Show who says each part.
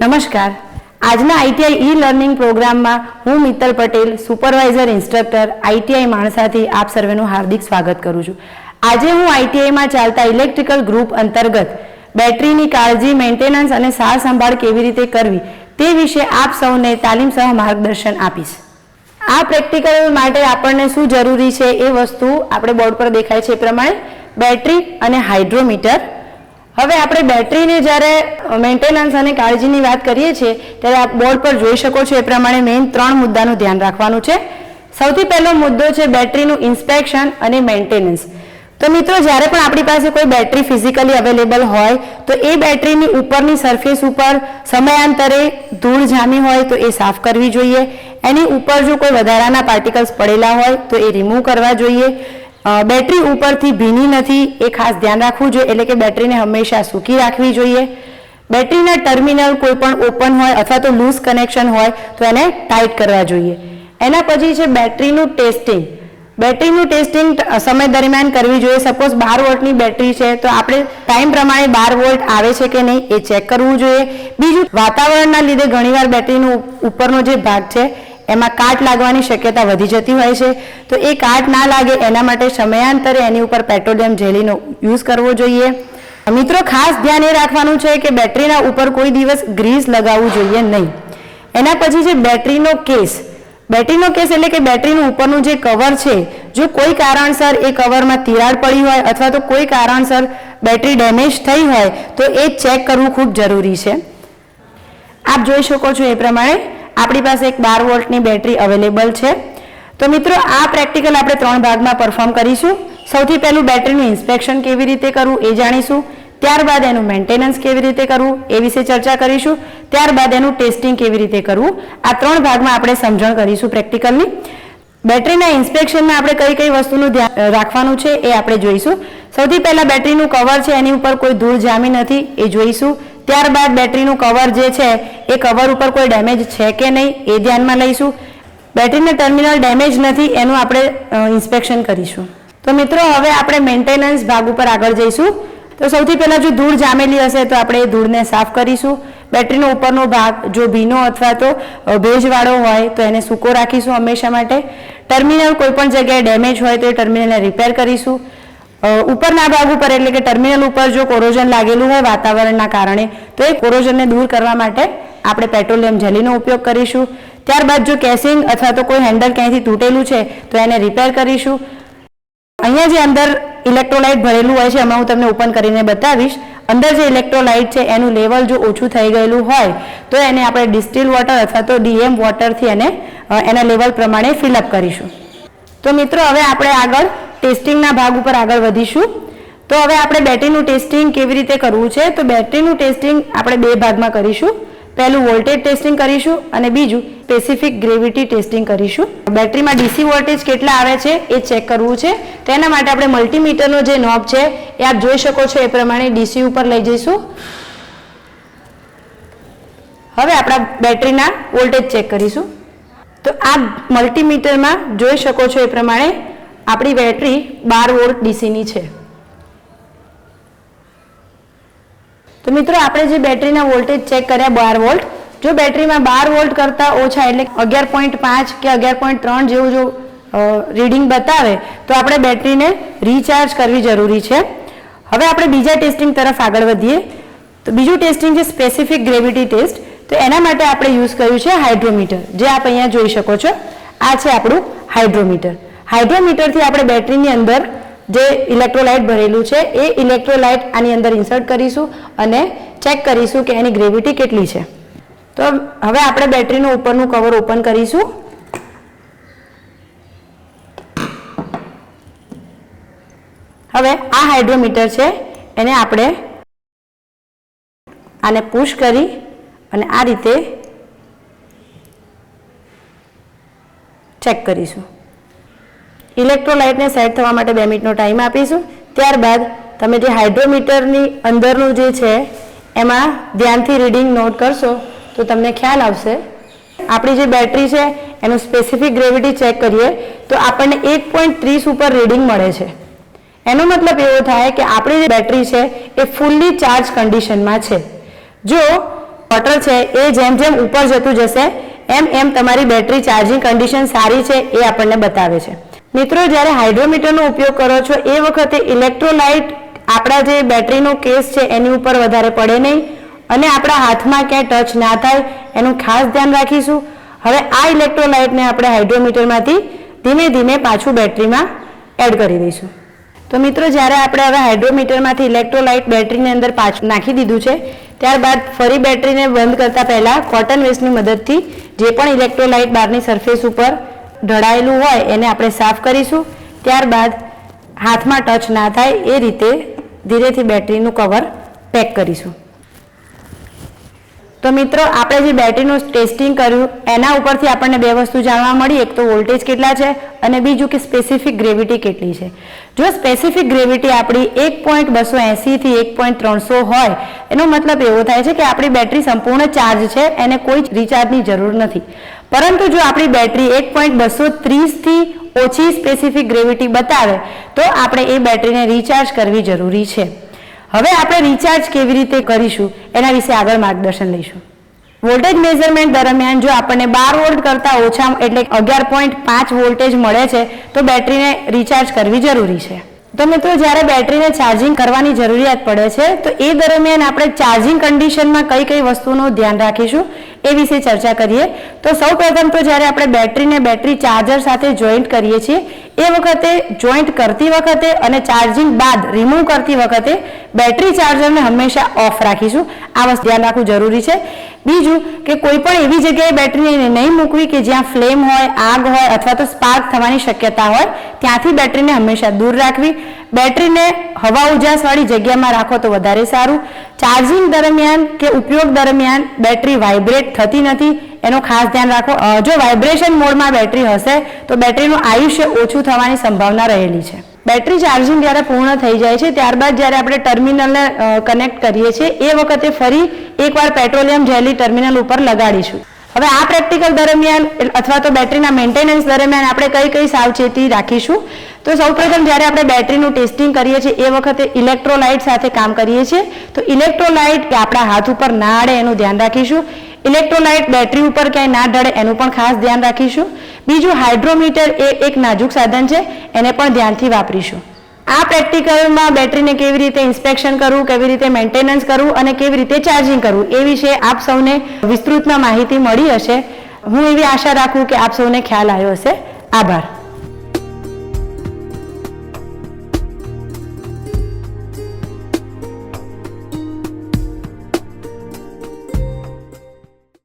Speaker 1: નમસ્કાર. આજના આઈટીઆઈ ઈ લર્નિંગ પ્રોગ્રામમાં હું Mittal Patel, supervisor, instructor ITI માણસાથી આપ સર્વેનું હાર્દિક સ્વાગત કરું છું. આજે હું આઈટીઆઈમાં ચાલતા ઇલેક્ટ્રિકલ ગ્રુપ અંતર્ગત બેટરીની કાળજી, મેન્ટેનન્સ અને સાર સંભાળ કેવી રીતે કરવી તે વિશે આપ સૌને તાલીમ સહ માર્ગદર્શન આપીશ. આ પ્રેક્ટિકલ માટે આપણને શું જરૂરી છે એ વસ્તુ આપણે બોર્ડ પર દેખાય છે એ પ્રમાણે બેટરી અને હાઇડ્રોમીટર હવે આપણે બેટરીને જ્યારે મેન્ટેનન્સ અને કાળજીની વાત કરીએ છીએ, ત્યારે આપ બોર્ડ પર જોઈ શકો છો એ પ્રમાણે મેઇન ત્રણ મુદ્દાનું ધ્યાન રાખવાનું છે. સૌથી પહેલો મુદ્દો છે બેટરીનું ઇન્સ્પેક્શન અને મેન્ટેનન્સ. તો મિત્રો, જ્યારે પણ આપણી પાસે કોઈ બેટરી ફિઝિકલી અવેલેબલ હોય, તો એ બેટરીની ઉપરની સરફેસ ઉપર સમયાંતરે ધૂળ જામી હોય તો એ સાફ કરવી જોઈએ. એની ઉપર જો કોઈ વધારાના પાર્ટિકલ્સ પડેલા હોય, તો એ રિમૂવ કરવા જોઈએ. બેટરી ઉપરથી ભીની નથી, એ ખાસ ધ્યાન રાખવું જોઈએ, એટલે કે બેટરીને હંમેશા સૂકી રાખવી જોઈએ. બેટરીના ટર્મિનલ કોઈ પણ ઓપન હોય અથવા તો લૂઝ કનેક્શન હોય, તો એને ટાઈટ કરવા જોઈએ. એના પછી છે બેટરીનું ટેસ્ટિંગ. બેટરીનું ટેસ્ટિંગ સમય દરમિયાન કરવી જોઈએ. સપોઝ બાર વોલ્ટની બેટરી છે, તો આપણે ટાઈમ પ્રમાણે બાર વોલ્ટ આવે છે કે નહીં એ ચેક કરવું જોઈએ. બીજું વાતાવરણના લીધે ઘણીવાર બેટરીનું ઉપરનો જે ભાગ છે એમાં કાટ લાગવાની શક્યતા વધી જતી હોય છે. તો એ કાટ ના લાગે એના માટે સમયાંતરે એની ઉપર પેટ્રોલિયમ જેલીનો યુઝ કરવો જોઈએ. મિત્રો, ખાસ ધ્યાન એ રાખવાનું છે કે બેટરીના ઉપર કોઈ દિવસ ગ્રીસ લગાવવું જોઈએ નહીં. એના પછી છે બેટરીનો કેસ બેટરીનો કેસ એટલે કે બેટરીનું ઉપરનું જે કવર છે, જો કોઈ કારણસર એ કવરમાં તિરાડ પડી હોય અથવા તો કોઈ કારણસર બેટરી ડેમેજ થઈ હોય, તો એ ચેક કરવું ખૂબ જરૂરી છે. આપ જોઈ શકો છો એ પ્રમાણે આપણી પાસે એક બાર વોલ્ટની બેટરી અવેલેબલ છે. તો મિત્રો, આ પ્રેક્ટિકલ આપણે ત્રણ ભાગમાં પરફોર્મ કરીશું. સૌથી પહેલું બેટરીનું ઇન્સ્પેક્શન કેવી રીતે કરવું એ જાણીશું. ત્યારબાદ એનું મેન્ટેનન્સ કેવી રીતે કરવું એ વિશે ચર્ચા કરીશું. ત્યારબાદ એનું ટેસ્ટિંગ કેવી રીતે કરવું. આ ત્રણ ભાગમાં આપણે સમજણ કરીશું પ્રેક્ટિકલની. બેટરીના ઇન્સ્પેક્શનમાં આપણે કઈ કઈ વસ્તુનું ધ્યાન રાખવાનું છે એ આપણે જોઈશું. સૌથી પહેલાં બેટરીનું કવર છે, એની ઉપર કોઈ ધૂળ જામી નથી એ જોઈશું. ત્યારબાદ બેટરીનું કવર જે છે, એ કવર ઉપર કોઈ ડેમેજ છે કે નહીં, એ ધ્યાનમાં લઈશું. બેટરીના ટર્મિનલ ડેમેજ નથી, એનું આપણે ઇન્સ્પેક્શન કરીશું. તો મિત્રો, હવે આપણે મેન્ટેનન્સ ભાગ ઉપર આગળ જઈશું. તો સૌથી પહેલાં જો ધૂળ જામેલી હશે, તો આપણે એ ધૂળને સાફ કરીશું. બેટરીનો ઉપરનો ભાગ જો ભીનો અથવા તો ભેજવાળો હોય, તો એને સૂકો રાખીશું હંમેશા માટે. ટર્મિનલ કોઈપણ જગ્યાએ ડેમેજ હોય, તો એ ટર્મિનલને રિપેર કરીશું. ઉપરના ભાગ ઉપર એટલે કે ટર્મિનલ ઉપર જો કોરોજન લાગેલું હોય વાતાવરણના કારણે, તો એ કોરોજનને દૂર કરવા માટે આપણે પેટ્રોલિયમ જેલીનો ઉપયોગ કરીશું. ત્યારબાદ જો કેસિંગ અથવા તો કોઈ હેન્ડલ ક્યાંયથી તૂટેલું છે, તો એને રિપેર કરીશું. અહીંયા જે અંદર ઇલેક્ટ્રોલાઇટ ભરેલું હોય છે, એમાં હું તમને ઓપન કરીને બતાવીશ. અંદર જે ઇલેક્ટ્રોલાઇટ છે, એનું લેવલ જો ઓછું થઈ ગયેલું હોય, તો એને આપણે ડિસ્ટિલ વોટર અથવા તો ડીએમ વોટરથી એને એના લેવલ પ્રમાણે ફિલઅપ કરીશું. તો મિત્રો, હવે આપણે આગળ ટેસ્ટિંગના ભાગ ઉપર આગળ વધીશું. તો હવે આપણે બેટરીનું ટેસ્ટિંગ કેવી રીતે કરવું છે? તો બેટરીનું ટેસ્ટિંગ આપણે બે ભાગમાં કરીશું. પહેલું વોલ્ટેજ ટેસ્ટિંગ કરીશું અને બીજું સ્પેસિફિક ગ્રેવિટી ટેસ્ટિંગ કરીશું. બેટરીમાં ડીસી વોલ્ટેજ કેટલા આવે છે એ ચેક કરવું છે. તેના માટે આપણે મલ્ટીમીટરનો જે નોબ છે એ આપ જોઈ શકો છો એ પ્રમાણે ડીસી ઉપર લઈ જઈશું. હવે આપણા બેટરીના વોલ્ટેજ ચેક કરીશું. તો આ મલ્ટીમીટરમાં જોઈ શકો છો એ પ્રમાણે આપણી બેટરી બાર વોલ્ટ ડીસીની છે. તો મિત્રો, આપણે જે બેટરીના વોલ્ટેજ ચેક કર્યા, બાર વોલ્ટ જો બેટરીમાં બાર વોલ્ટ કરતાં ઓછા એટલે અગિયાર પોઈન્ટ પાંચ કે અગિયાર પોઈન્ટ ત્રણ જેવું જો રીડિંગ બતાવે, તો આપણે બેટરીને રિચાર્જ કરવી જરૂરી છે. હવે આપણે બીજા ટેસ્ટિંગ તરફ આગળ વધીએ. તો બીજું ટેસ્ટિંગ છે સ્પેસિફિક ગ્રેવિટી ટેસ્ટ તો એના માટે આપણે યુઝ કર્યું છે હાઇડ્રોમીટર, જે આપ અહીંયા જોઈ શકો છો. આ છે આપણું હાઇડ્રોમીટર. હાઇડ્રોમીટરથી આપણે બેટરીની અંદર જે ઇલેક્ટ્રોલાઇટ ભરેલું છે, એ ઇલેક્ટ્રોલાઇટ આની અંદર ઇન્સર્ટ કરીશું અને ચેક કરીશું કે એની ગ્રેવિટી કેટલી છે. તો હવે આપણે બેટરીનું ઉપરનું કવર ઓપન કરીશું. હવે આ હાઇડ્રોમીટર છે, એને આપણે આને પુશ કરી અને આ રીતે ચેક કરીશું. ઇલેક્ટ્રોલાઇટને સેટ થવા માટે બે મિનિટનો ટાઈમ આપીશું. ત્યારબાદ તમે જે હાઇડ્રોમીટરની અંદરનું જે છે, એમાં ધ્યાનથી રીડિંગ નોટ કરશો, તો તમને ખ્યાલ આવશે. આપણી જે બેટરી છે, એનું સ્પેસિફિક ગ્રેવિટી ચેક કરીએ, તો આપણને એક પોઈન્ટ ત્રીસ ઉપર રીડિંગ મળે છે. એનો મતલબ એવો થાય કે આપણી જે બેટરી છે, એ ફૂલ્લી ચાર્જ કન્ડિશનમાં છે. જો વોટર છે, એ જેમ જેમ ઉપર જતું જશે, એમ એમ તમારી બેટરી ચાર્જિંગ કન્ડિશન સારી છે, એ આપણને બતાવે છે. મિત્રો, જ્યારે હાઇડ્રોમીટરનો ઉપયોગ કરો છો, એ વખતે ઇલેક્ટ્રોલાઇટ આપણા જે બેટરીનો કેસ છે, એની ઉપર વધારે પડે નહીં અને આપણા હાથમાં ક્યાંય ટચ ના થાય, એનું ખાસ ધ્યાન રાખીશું. હવે આ ઇલેક્ટ્રોલાઇટને આપણે હાઇડ્રોમીટરમાંથી ધીમે ધીમે પાછું બેટરીમાં એડ કરી દઈશું. તો મિત્રો, જ્યારે આપણે હવે હાઇડ્રોમીટરમાંથી ઇલેક્ટ્રોલાઇટ બેટરીની અંદર પાછું નાખી દીધું છે ત્યારબાદ ફરી બેટરીને બંધ કરતા પહેલાં કોટન વેસ્ટની મદદથી જે પણ ઇલેક્ટ્રોલાઇટ બહારની સરફેસ ઉપર ઢળાયેલું હોય એને આપણે સાફ કરીશું. ત્યારબાદ હાથમાં ટચ ના થાય એ રીતે ધીરેથી બેટરીનું કવર પેક કરીશું. તો મિત્રો, આપણે જે બેટરીનું ટેસ્ટિંગ કર્યું, એના ઉપરથી આપણને બે વસ્તુ જાણવા મળી. એક તો વોલ્ટેજ કેટલા છે અને બીજું કે સ્પેસિફિક ગ્રેવિટી કેટલી છે. જો સ્પેસિફિક ગ્રેવિટી આપણી એક પોઈન્ટ બસો એંસીથી એક પોઈન્ટ ત્રણસો હોય, એનો મતલબ એવો થાય છે કે આપણી બેટરી સંપૂર્ણ ચાર્જ છે, એને કોઈ રિચાર્જની જરૂર નથી. પરંતુ જો આપણી બેટરી એક પોઈન્ટ બસો ત્રીસથી ઓછી સ્પેસિફિક ગ્રેવિટી બતાવે, તો આપણે એ બેટરીને રિચાર્જ કરવી જરૂરી છે. હવે આપણે રિચાર્જ કેવી રીતે કરીશું? એના વિશે આગળ માર્ગદર્શન લઈશું. વોલ્ટેજ મેઝરમેન્ટ દરમિયાન જો આપણને બાર વોલ્ટ કરતાં ઓછા એટલે અગિયાર પોઈન્ટ પાંચ વોલ્ટેજ મળે છે, તો બેટરીને રિચાર્જ કરવી જરૂરી છે. તો મિત્રો, જ્યારે બેટરીને ચાર્જિંગ કરવાની જરૂરિયાત પડે છે, તો એ દરમિયાન આપણે ચાર્જિંગ કન્ડિશનમાં કઈ કઈ વસ્તુનું ધ્યાન રાખીશું? એ વિશે ચર્ચા કરીએ. તો સૌ પ્રથમ તો જ્યારે આપણે બેટરીને બેટરી ચાર્જર સાથે જોઈન્ટ કરીએ છીએ, એ વખતે જોઈન્ટ કરતી વખતે અને ચાર્જિંગ બાદ રિમૂવ કરતી વખતે બેટરી ચાર્જરને હંમેશા ઓફ રાખીશું. આ વસ્તુ ધ્યાન રાખવું જરૂરી છે. બીજું કે કોઈ પણ એવી જગ્યાએ બેટરીને નહીં મૂકવી કે જ્યાં ફ્લેમ હોય, આગ હોય અથવા તો સ્પાર્ક થવાની શક્યતા હોય, ત્યાંથી બેટરીને હંમેશા દૂર રાખવી. બેટરીને હવા ઉજાસવાળી જગ્યામાં રાખો તો વધારે સારું. ચાર્જિંગ દરમિયાન કે ઉપયોગ દરમિયાન બેટરી વાઇબ્રેટ થતી નથી, એનું ખાસ ધ્યાન રાખો. જો વાઇબ્રેશન મોડમાં બેટરી હશે, તો બેટરીનું આયુષ્ય ઓછું થવાની સંભાવના રહેલી છે. બેટરી ચાર્જિંગ જ્યારે પૂર્ણ થઈ જાય છે, ત્યારબાદ જ્યારે આપણે ટર્મિનલને કનેક્ટ કરીએ છીએ, એ વખતે ફરી એકવાર પેટ્રોલિયમ જેલી ટર્મિનલ ઉપર લગાડીશું. હવે આ પ્રેક્ટિકલ દરમિયાન અથવા તો બેટરીના મેન્ટેનન્સ દરમિયાન આપણે કઈ કઈ સાવચેતી રાખીશું? તો સૌપ્રથમ જ્યારે આપણે બેટરીનું ટેસ્ટિંગ કરીએ છીએ, એ વખતે ઇલેક્ટ્રોલાઇટ સાથે કામ કરીએ છીએ. તો ઇલેક્ટ્રોલાઇટ આપણા હાથ ઉપર ના અડે એનું ધ્યાન રાખીશું. ઇલેક્ટ્રોલાઇટ બેટરી ઉપર ક્યાંય ના ઢળે એનું પણ ખાસ ધ્યાન રાખીશું. બીજું, હાઇડ્રોમીટર એ એક નાજુક સાધન છે, એને પણ ધ્યાનથી વાપરીશું. આ પ્રેક્ટિકલમાં બેટરીને કેવી રીતે ઇન્સ્પેક્શન કરવું, કેવી રીતે મેન્ટેનન્સ કરવું અને કેવી રીતે ચાર્જિંગ કરવું, એ વિશે આપ સૌને વિસ્તૃતમાં માહિતી મળી હશે. હું એવી આશા રાખું કે આપ સૌને ખ્યાલ આવ્યો હશે. આભાર.